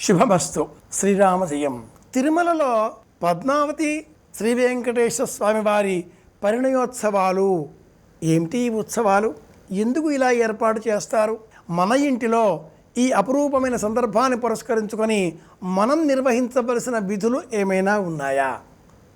శుభమస్తు. శ్రీరామజయం. తిరుమలలో పద్మావతి శ్రీ వెంకటేశ్వర స్వామి వారి పరిణయోత్సవాలు. ఏమిటి ఈ ఉత్సవాలు? ఎందుకు ఇలా ఏర్పాటు చేస్తారు? మన ఇంటిలో ఈ అపురూపమైన సందర్భాన్ని పురస్కరించుకొని మనం నిర్వహించవలసిన విధులు ఏమైనా ఉన్నాయా?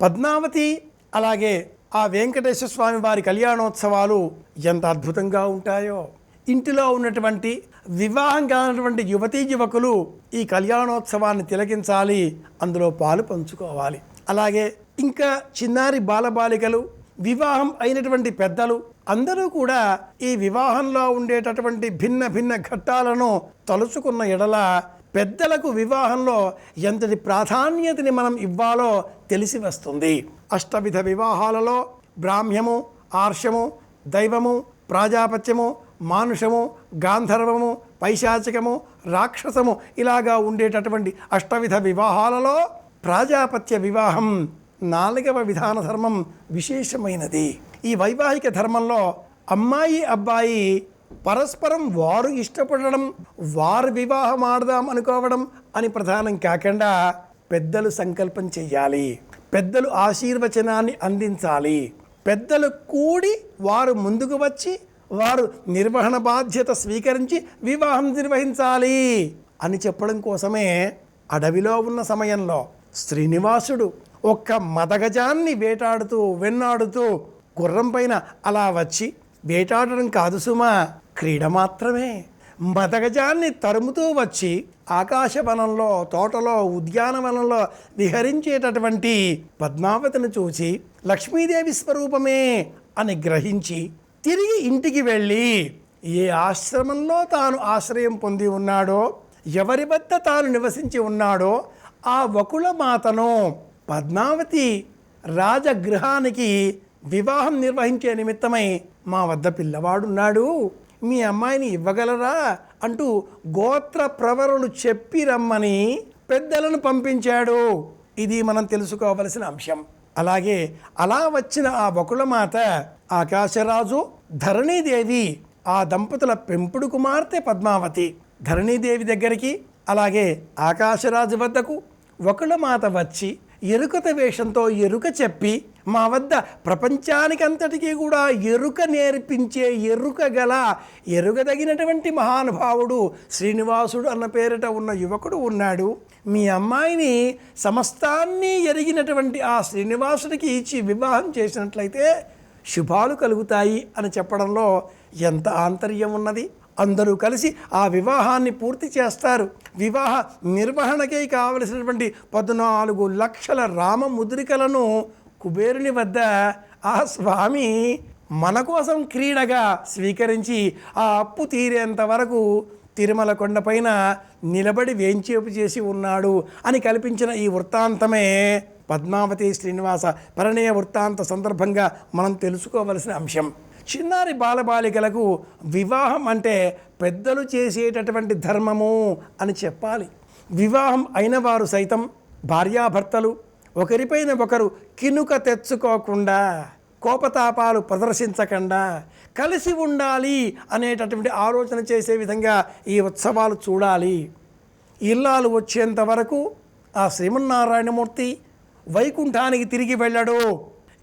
పద్మావతి అలాగే ఆ వెంకటేశ్వర స్వామి వారి కళ్యాణోత్సవాలు ఎంత అద్భుతంగా ఉంటాయో! ఇంటిలో ఉన్నటువంటి వివాహం కానటువంటి యువతీ యువకులు ఈ కళ్యాణోత్సవాన్ని తిలకించాలి అందులో పాలు పంచుకోవాలి. అలాగే ఇంకా చిన్నారి బాలబాలికలు వివాహం అయినటువంటి పెద్దలు అందరూ కూడా ఈ వివాహంలో ఉండేటటువంటి భిన్న భిన్న ఘట్టాలను తలుచుకున్న ఎడల పెద్దలకు వివాహంలో ఎంతటి ప్రాధాన్యతని మనం ఇవ్వాలో తెలిసి వస్తుంది. అష్టవిధ వివాహాలలో బ్రాహ్మ్యము ఆర్షము దైవము ప్రాజాపత్యము మానుషము గాంధర్వము పైశాచికము రాక్షసము ఇలాగా ఉండేటటువంటి అష్టవిధ వివాహాలలో ప్రాజాపత్య వివాహం నాలుగవ విధాన ధర్మం విశేషమైనది. ఈ వైవాహిక ధర్మంలో అమ్మాయి అబ్బాయి పరస్పరం వారు ఇష్టపడడం వారు వివాహం ఆడదాం అనుకోవడం అని ప్రధానం కాకుండా పెద్దలు సంకల్పం చెయ్యాలి. పెద్దలు ఆశీర్వచనాన్ని అందించాలి. పెద్దలు కూడి వారు ముందుకు వచ్చి వారు నిర్వహణ బాధ్యత స్వీకరించి వివాహం నిర్వహించాలి అని చెప్పడం కోసమే అడవిలో ఉన్న సమయంలో శ్రీనివాసుడు ఒక్క మదగజాన్ని వేటాడుతూ వెన్నాడుతూ గుర్రం పైన అలా వచ్చి వేటాడడం కాదు సుమా క్రీడ మాత్రమే. మదగజాన్ని తరుముతూ వచ్చి ఆకాశవనంలో తోటలో ఉద్యానవనంలో విహరించేటటువంటి పద్మావతిని చూసి లక్ష్మీదేవి స్వరూపమే అని గ్రహించి తిరిగి ఇంటికి వెళ్ళి ఏ ఆశ్రమంలో తాను ఆశ్రయం పొంది ఉన్నాడో ఎవరి వద్ద తాను నివసించి ఉన్నాడో ఆ వకుల మాతను పద్మావతి రాజగృహానికి వివాహం నిర్వహించే నిమిత్తమై మా వద్ద పిల్లవాడున్నాడు. మీ అమ్మాయిని ఇవ్వగలరా? అంటూ గోత్ర ప్రవరులు చెప్పి రమ్మని పెద్దలను పంపించాడు. ఇది మనం తెలుసుకోవలసిన అంశం. అలాగే అలా వచ్చిన ఆ బకుళమాత ఆకాశరాజు ధరణీదేవి ఆ దంపతుల పెంపుడు కుమార్తె పద్మావతి ధరణీదేవి దగ్గరికి అలాగే ఆకాశరాజు వద్దకు ఒకళ్ళమాత వచ్చి ఎరుకత వేషంతో ఎరుక చెప్పి మా వద్ద ప్రపంచానికంతటికీ కూడా ఎరుక నేర్పించే ఎరుక గల ఎరుగదగినటువంటి మహానుభావుడు శ్రీనివాసుడు అన్న పేరిట ఉన్న యువకుడు ఉన్నాడు. మీ అమ్మాయిని సమస్తాన్ని ఎరిగినటువంటి ఆ శ్రీనివాసుడికి ఇచ్చి వివాహం చేసినట్లయితే శుభాలు కలుగుతాయి అని చెప్పడంలో ఎంత ఆంతర్యం ఉన్నది. అందరూ కలిసి ఆ వివాహాన్ని పూర్తి చేస్తారు. వివాహ నిర్వహణకై కావలసినటువంటి పద్నాలుగు లక్షల రామ ముద్రికలను కుబేరుని వద్ద ఆ స్వామి మన కోసం క్రీడగా స్వీకరించి ఆ అప్పు తీరేంత వరకు తిరుమల కొండపైన నిలబడి వేంచేపు చేసి ఉన్నాడు అని కల్పించిన ఈ వృత్తాంతమే పద్మావతి శ్రీనివాస పరిణయ వృత్తాంత సందర్భంగా మనం తెలుసుకోవలసిన అంశం. చిన్నారి బాలబాలికలకు వివాహం అంటే పెద్దలు చేసేటటువంటి ధర్మము అని చెప్పాలి. వివాహం అయిన వారు సైతం భార్యాభర్తలు ఒకరిపైన ఒకరు కినుక తెచ్చుకోకుండా కోపతాపాలు ప్రదర్శించకుండా కలిసి ఉండాలి అనేటటువంటి ఆలోచన చేసే విధంగా ఈ ఉత్సవాలు చూడాలి. ఇల్లాలు వచ్చేంత వరకు ఆ శ్రీమన్నారాయణమూర్తి వైకుంఠానికి తిరిగి వెళ్ళడు.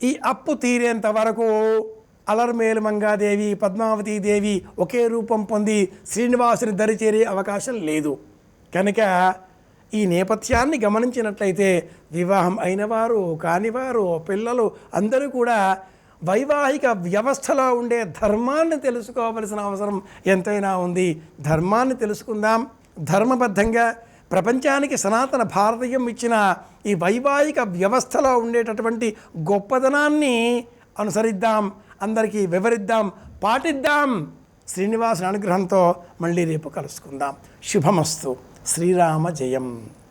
ఈ అప్పు తీరేంత వరకు అలర్మేలు మంగాదేవి పద్మావతి దేవి ఒకే రూపం పొంది శ్రీనివాసుని దరి చేరే అవకాశం లేదు. కనుక ఈ నేపథ్యాన్ని గమనించినట్లయితే వివాహం అయినవారు కానివారు పిల్లలు అందరూ కూడా వైవాహిక వ్యవస్థలో ఉండే ధర్మాన్ని తెలుసుకోవలసిన అవసరం ఎంతైనా ఉంది. ధర్మాన్ని తెలుసుకుందాం. ధర్మబద్ధంగా ప్రపంచానికి సనాతన భారతీయం ఇచ్చిన ఈ వైవాహిక వ్యవస్థలో ఉండేటటువంటి గొప్పదనాన్ని అనుసరిద్దాం. అందరికీ వివరిద్దాం. పాటిద్దాం. శ్రీనివాసుని అనుగ్రహంతో మళ్ళీ రేపు కలుసుకుందాం. శుభమస్తు. శ్రీరామ జయం.